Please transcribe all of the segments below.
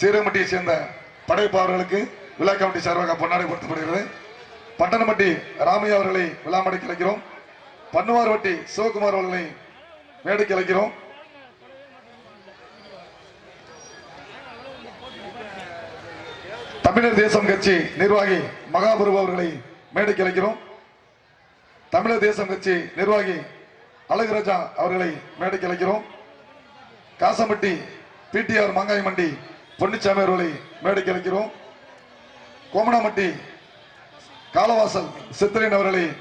சீரகமட்டியை சேர்ந்த படைப்பாளர்களுக்கு விழா கமிட்டி சார்பாக பொன்னாடைப்படுத்தப்படுகிறது பட்டணமட்டி ராமையா அவர்களை விழாமடை கிடைக்கிறோம் பன்னுவார்வட்டி சிவகுமார் அவர்களை மேடைக்கு அழைக்கிறோம். தமிழர் தேசம் கட்சி நிர்வாகி மகாபுரு அவர்களை மேடைக்கு அழைக்கிறோம். தமிழர் தேசம் கட்சி நிர்வாகி அழகுராஜா அவர்களை மேடைக்கு அழைக்கிறோம். காசம்பட்டி பிடிஆர் மங்காய் மண்டி பொன்னிச்சாமி அவர்களை மேடைக்கு அழைக்கிறோம். கோமணாமட்டி காலவாசல் சித்திரன் அவர்களை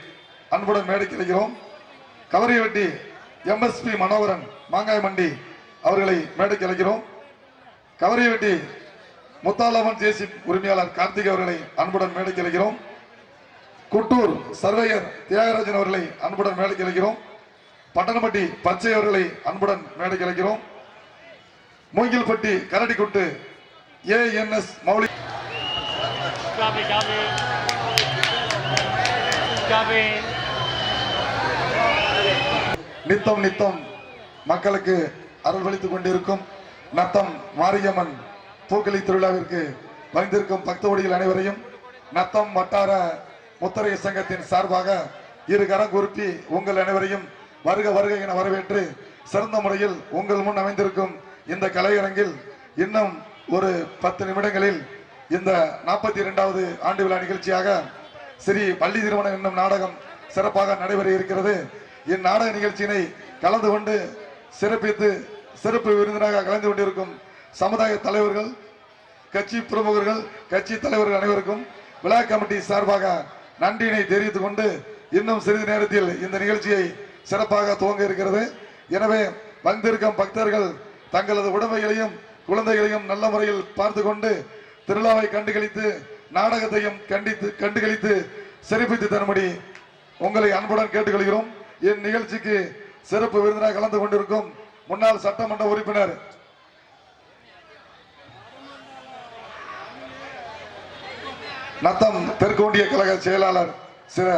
அன்புடன் மேடைக்கு அழைக்கிறோம். கவரியவட்டி எம்எஸ்பி மனோகரன் மாங்காய் மண்டி அவர்களை மேடைக்கு அழைக்கிறோம். கவரியவட்டி முத்தாலமன் ஜேசி உரிமையாளர் கார்த்திக் அவர்களை அன்புடன் மேடைக்கு அழைக்கிறோம். குட்டூர் சர்வேயர் தியாகராஜன் அவர்களை அன்புடன் மேடைக்கு அழைக்கிறோம். பட்டணப்பட்டி பச்சை அவர்களை அன்புடன் மேடைக்கு அழைக்கிறோம். மூங்கில்பட்டி கரடிக்குட்டு ஏஎன்எஸ் மௌலி. நித்தம் நித்தம் மக்களுக்கு அருள்வளித்துக் கொண்டிருக்கும் நத்தம் மாரியம்மன் பூக்களி திருவிழாவிற்கு வந்திருக்கும் பக்தோடிகள் அனைவரையும் நத்தம் வட்டார முத்தரைய சங்கத்தின் சார்பாக இரு கரம் குறுப்பி உங்கள் அனைவரையும் வருக வருக என வரவேற்று சிறந்த முறையில் உங்கள் முன் அமைந்திருக்கும் இந்த கலையரங்கில் இன்னும் ஒரு பத்து நிமிடங்களில் இந்த நாற்பத்தி இரண்டாவது ஆண்டு விழா நிகழ்ச்சியாக ஸ்ரீ பள்ளி திருமணம் என்னும் நாடகம் சிறப்பாக நடைபெற இருக்கிறது. இந்நாடக நிகழ்ச்சியினை கலந்து கொண்டு சிறப்பித்து சிறப்பு விருந்தினராக கலந்து கொண்டிருக்கும் சமுதாய தலைவர்கள் கட்சி பிரமுகர்கள் கட்சி தலைவர்கள் அனைவருக்கும் விழா கமிட்டி சார்பாக நன்றியினை தெரிவித்துக் கொண்டு இன்னும் சிறிது நேரத்தில் இந்த நிகழ்ச்சியை சிறப்பாக துவங்க இருக்கிறது. எனவே வந்திருக்கும் பக்தர்கள் தங்களது உடமைகளையும் குழந்தைகளையும் நல்ல முறையில் பார்த்து கொண்டு திருவிழாவை கண்டுகளித்து நாடகத்தையும் கண்டித்து கண்டுகளித்து சிறப்பித்து தரும்படி உங்களை அன்புடன் கேட்டுக்கொள்கிறோம். என் நிகழ்ச்சிக்கு சிறப்பு விருந்தினராக கலந்து கொண்டிருக்கும் முன்னாள் சட்டமன்ற உறுப்பினர் நத்தம் தெற்கோண்டிய கழக செயலாளர் சில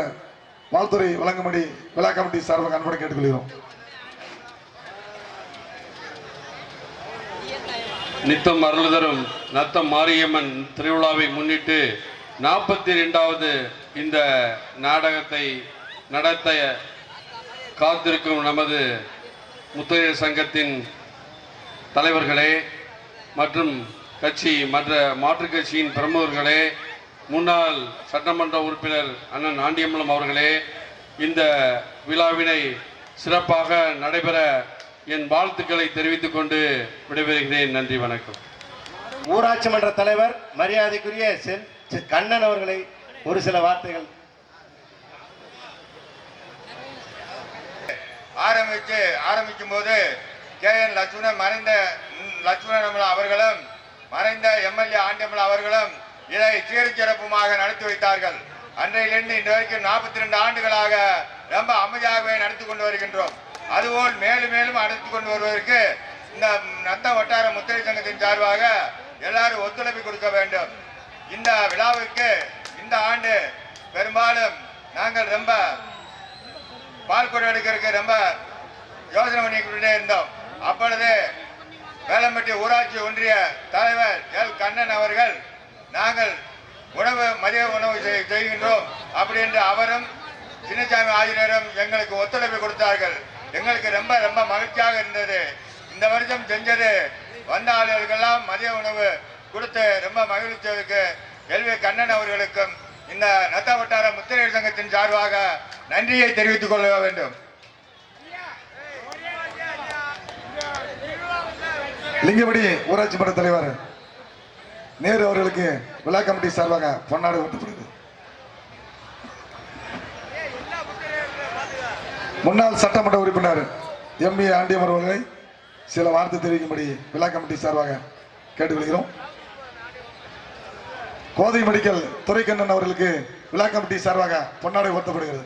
வாழ்த்துறை வழங்கும்படி விழா கமிட்டி சார்பாக அன்புடன் கேட்டுக்கொள்கிறோம். நித்தம் அருள் தரும் நத்தம் மாரியம்மன் திருவிழாவை முன்னிட்டு நாற்பத்தி ரெண்டாவது இந்த நாடகத்தை நடத்த காத்திருக்கும் நமது முத்தையர் சங்கத்தின் தலைவர்களே மற்றும் கட்சி மற்ற மாற்றுக் கட்சியின் பிரமுகர்களே முன்னாள் சட்டமன்ற உறுப்பினர் அண்ணன் ஆண்டியம்பலம் அவர்களே இந்த விழாவினை சிறப்பாக நடைபெற என் வாழ்த்துக்களை தெரிவித்துக் கொண்டு விடைபெறுகிறேன். நன்றி வணக்கம். ஊராட்சி மன்ற தலைவர் மரியாதைக்குரிய சென் செ- கண்ணன் அவர்களை ஒரு சில வார்த்தைகள். ஆரம்பித்து ஆரம்பிக்கும் போது கே. என். லட்சுமணன் மறைந்த லட்சுமணன் அமலா அவர்களும் மறைந்த எம்எல்ஏ ஆண்டியமலா அவர்களும் இதை சீர்சிறப்புமாக நடத்தி வைத்தார்கள். அன்றையிலிருந்து இன்று வரைக்கும் நாற்பத்தி ரெண்டு ஆண்டுகளாக ரொம்ப அமைதியாகவே நடத்தி கொண்டு வருகின்றோம். அதுபோல் மேலும் மேலும் அடைத்து கொண்டு வருவதற்கு இந்த நத்த வட்டார முத்திரை சங்கத்தின் சார்பாக எல்லாரும் ஒத்துழைப்பு கொடுக்க வேண்டும். இந்த விழாவுக்கு இந்த ஆண்டு பெரும்பாலும் நாங்கள் ரொம்ப பால் எடுக்கிறதுக்கு ரொம்ப யோசனை பண்ணிக்கிட்டே இருந்தோம். அப்பொழுது வேளம்பட்டி ஊராட்சி ஒன்றிய தலைவர் எல். கண்ணன் அவர்கள் நாங்கள் உணவு மதிய உணவு செய்- செய்கின்றோம் அப்படி என்று அவரும் சின்னசாமி ஆசிரியரும் எங்களுக்கு ஒத்துழைப்பு கொடுத்தார்கள். எங்களுக்கு ரொம்ப ரொம்ப மகிழ்ச்சியாக இருந்தது. இந்த வருஷம் செஞ்சது வந்த ஆளுகளுக்கெல்லாம் மதிய உணவு கொடுத்து ரொம்ப மகிழ்ச்சியதுக்கு எல்வி கண்ணன் அவர்களுக்கும் இந்த நத்த வட்டார முத்திரையர் சங்கத்தின் சார்பாக நன்றியை தெரிவித்துக் கொள்ள வேண்டும். லிங்கபடி ஊராட்சி மன்ற தலைவர் நேரு அவர்களுக்கு விழா கமிட்டி சார்பாக பொன்னாடு ஊட்டப்படுது முன்னாள் சட்டமன்ற உறுப்பினர் எம் ஏ ஆண்டியம் அவர்களை சில வார்த்தை தெரிவிக்கும்படி விழா கமிட்டி சார்பாக கேட்டுக்கொள்கிறோம். கோதை மெடிக்கல் துரைக்கண்ணன் அவர்களுக்கு விழா கமிட்டி சார்பாக பொன்னாடை உயர்த்தப்படுகிறது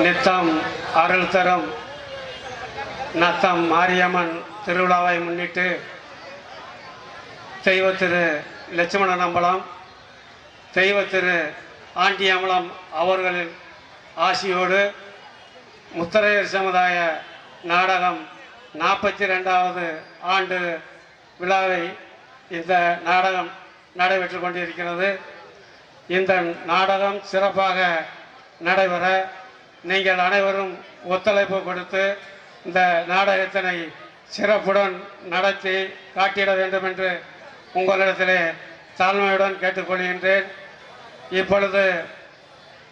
நித்தம் அருள் தரம் நத்தம் மாரியம்மன் திருவிழாவை முன்னிட்டு தெய்வ திரு லட்சுமணன் அம்பலம் தெய்வ திரு ஆண்டியமலம் அவர்களின் ஆசியோடு முத்தரையர் சமுதாய நாடகம் நாற்பத்தி ரெண்டாவது ஆண்டு விழாவை இந்த நாடகம் நடைபெற்று கொண்டிருக்கிறது. இந்த நாடகம் சிறப்பாக நடைபெற நீங்கள் அனைவரும் ஒத்துழைப்பு கொடுத்து இந்த நாடகத்தினை சிறப்புடன் நடத்தி காட்டிட வேண்டும் என்று உங்களிடத்திலே தாழ்மையுடன் கேட்டுக்கொள்கின்றேன். இப்பொழுது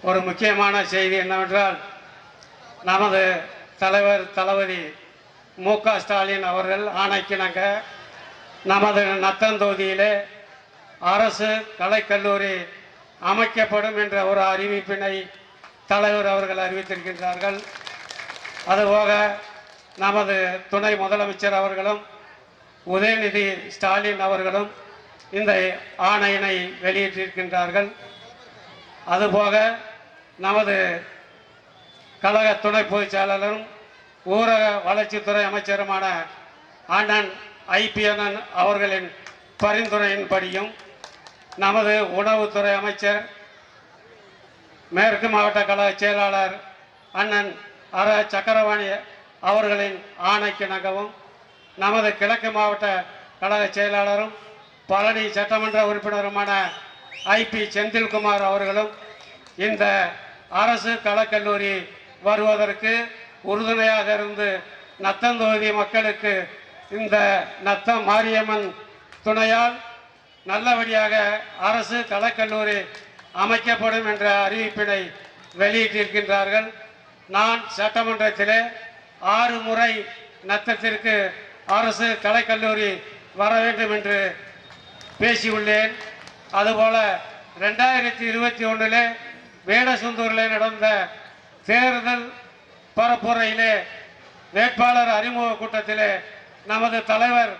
ஒரு முக்கியமான செய்தி என்னவென்றால் நமது தலைவர் தளபதி மு க ஸ்டாலின் அவர்கள் ஆணைக்கிணங்க நமது நத்தந்தொகுதியிலே அரசு கலைக்கல்லூரி அமைக்கப்படும் என்ற ஒரு அறிவிப்பினை தலைவர் அவர்கள் அறிவித்திருக்கின்றார்கள். அதுபோக நமது துணை முதலமைச்சர் அவர்களும் உதயநிதி ஸ்டாலின் அவர்களும் இந்த ஆணையினை வெளியிட்டிருக்கின்றார்கள். அதுபோக நமது கழக துணை பொதுச் செயலாளரும் ஊரக வளர்ச்சித்துறை அமைச்சருமான அண்ணன் ஐபிஎன் அவர்களின் பரிந்துரையின்படியும் நமது உணவுத்துறை அமைச்சர் மேற்கு மாவட்ட கழக செயலாளர் அண்ணன் அர. சக்கரவாணி அவர்களின் ஆணைக்கிணங்கவும் நமது கிழக்கு மாவட்ட கழக செயலாளரும் பழனி சட்டமன்ற உறுப்பினருமான ஐபி செந்தில்குமார் அவர்களும் இந்த அரசு கலைக்கல்லூரி வருவதற்கு உறுதுணையாக இருந்து நத்தந்தொகுதி மக்களுக்கு இந்த நத்தம் மாரியம்மன் துணையால் நல்லபடியாக அரசு கலைக்கல்லூரி அமைக்கப்படும் என்ற அறிவிப்பினை வெளியிட்டிருக்கின்றார்கள். நான் சட்டமன்றத்திலே ஆறு முறை நத்தத்திற்கு அரசு கலைக்கல்லூரி வர வேண்டும் என்று பேசியுள்ளேன். அதுபோல ரெண்டாயிரத்தி இருபத்தி ஒன்றிலே வேடசுந்தூரில் நடந்த தேர்தல் பரப்புரையிலே வேட்பாளர் அறிமுக கூட்டத்திலே நமது தலைவர்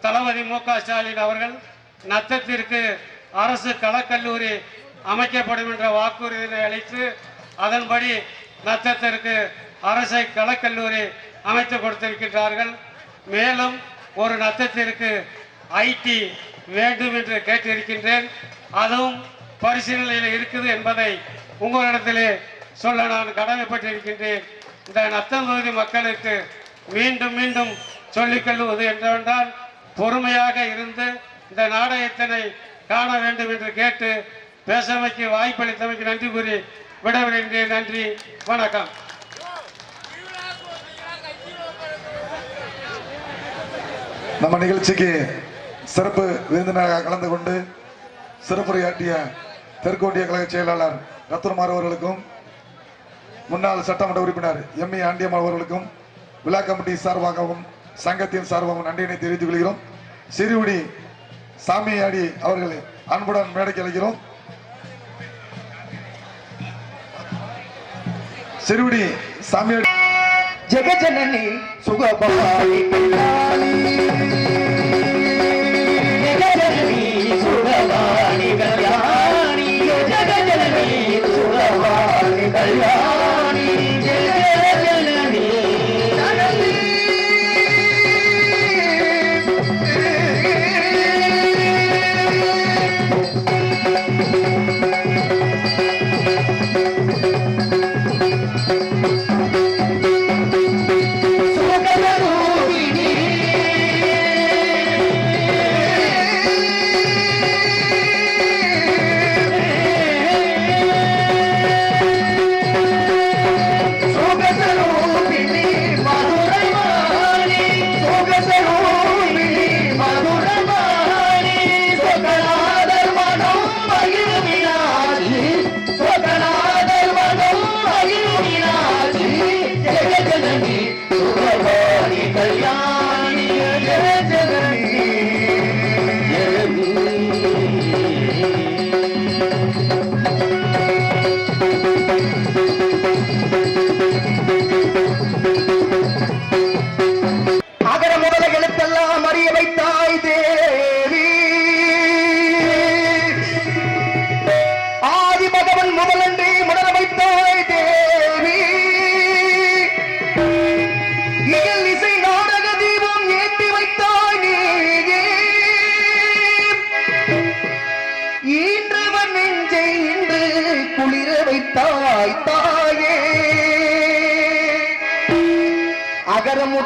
தளபதி மு ஸ்டாலின் அவர்கள் நத்தத்திற்கு அரசு கலைக்கல்லூரி அமைக்கப்படும் என்ற வாக்குறுதியை அளித்து அதன்படி நத்தத்திற்கு அரசை கலக்கல்லூரி அமைத்து கொடுத்திருக்கின்றார்கள் மேலும் ஒரு நத்தத்திற்கு ஐடி வேண்டும் என்று கேட்டிருக்கின்றேன். அதுவும் பரிசீலனையில் இருக்குது என்பதை உங்களிடத்திலே சொல்ல நான் கடமைப்பட்டிருக்கின்றேன். இந்த நத்தம் தொகுதி மக்களுக்கு மீண்டும் மீண்டும் சொல்லிக் கொள்வது என்னவென்றால் பொறுமையாக இருந்து இந்த நாடகத்தினை காண வேண்டும் என்று கேட்டு பேசமைக்கு வாய்ப்பளித்தமைக்கு நன்றி கூறி விடவிடுகின்றேன் நன்றி. வணக்கம். நம்ம நிகழ்ச்சிக்கு சிறப்பு விருந்தினராக கலந்து கொண்டு சிறப்புரையாற்றிய தெற்கோட்டிய கழக செயலாளர் ரத்னமார் அவர்களுக்கும் முன்னாள் சட்டமன்ற உறுப்பினர் எம். ஏ. ஆண்டியம்மாள் அவர்களுக்கும் விழா கமிட்டி சார்பாகவும் சங்கத்தின் சார்பாகவும் நன்றியினை தெரிவித்துக் கொள்கிறோம். சிறுவிடி சாமியாடி அவர்களை அன்புடன் மேடைக்கு அழைக்கிறோம். சிறுவிடி சாமியாடி జగజనని సుగభవాని కళ్యాణి జగజనని సుగభవాని కళ్యాణి జగజనని సుగభవాని కళ్యాణి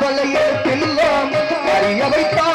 பல எழுத்தெல்லாம் அறிய வைத்தார்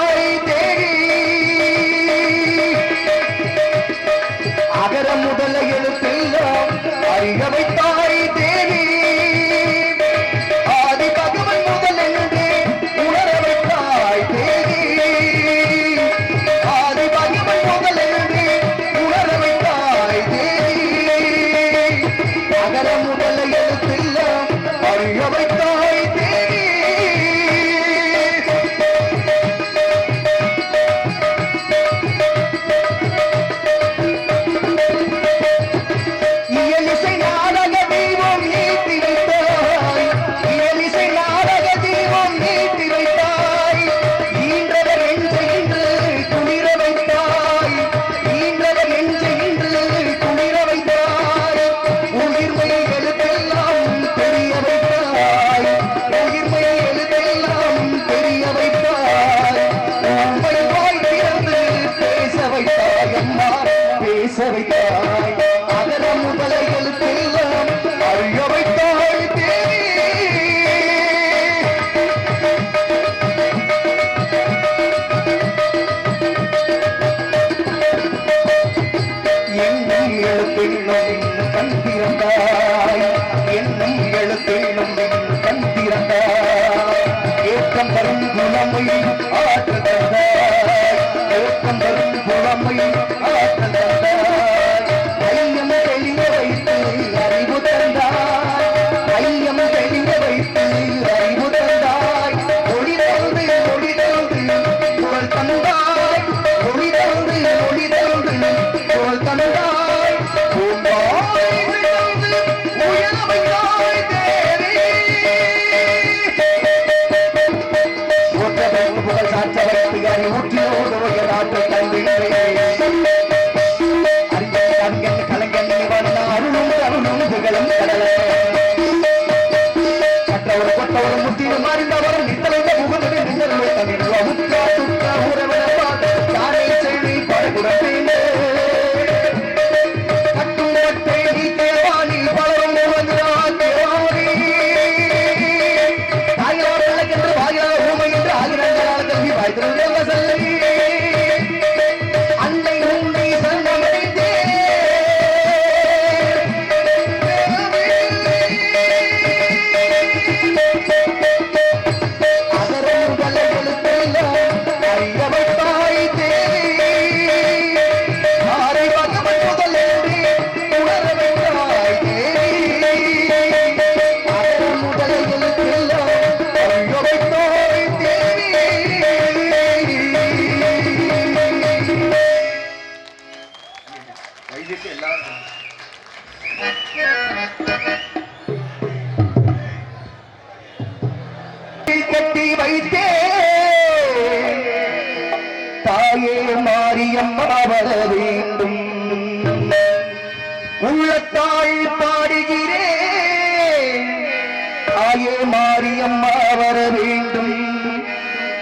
மாரியம்மா வர வேண்டும்.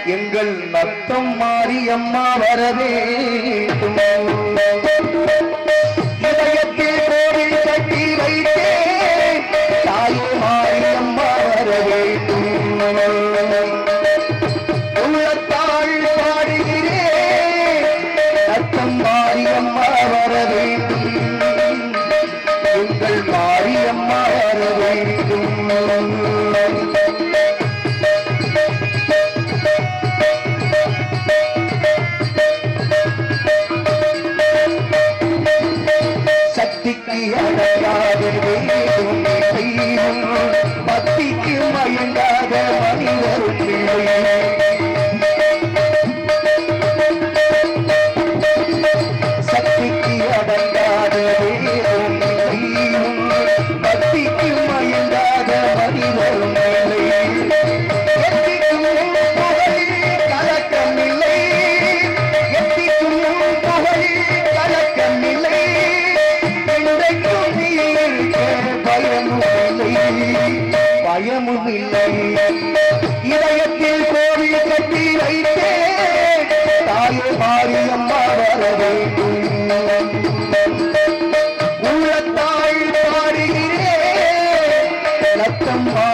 எங்கள் நத்தம் மாரியம்மா வர வேண்டும். Oh.